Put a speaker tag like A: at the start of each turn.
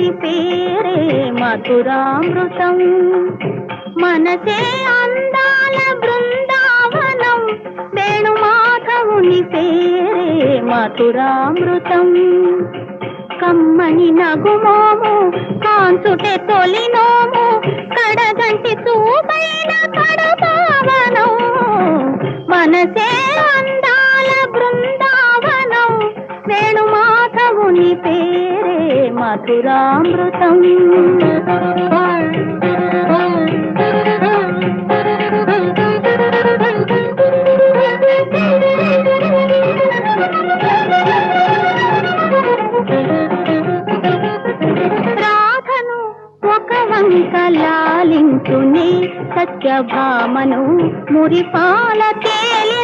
A: రాధావుని పేరే మధురామృతం. మనసే అందాల బృందావనం. వేణుమాధవుని పేరే మధురామృతం. కమ్మని నగుమోము కాంచుటే తొలినోము కడగంటి చూపైన కడపావనం. మనసే అందాల బృందావనం. వేణుమాధవుని పేరే మధురామృతం. రాధను ఒక వంక లాలించుని సత్యభామను మురిపాల తేనె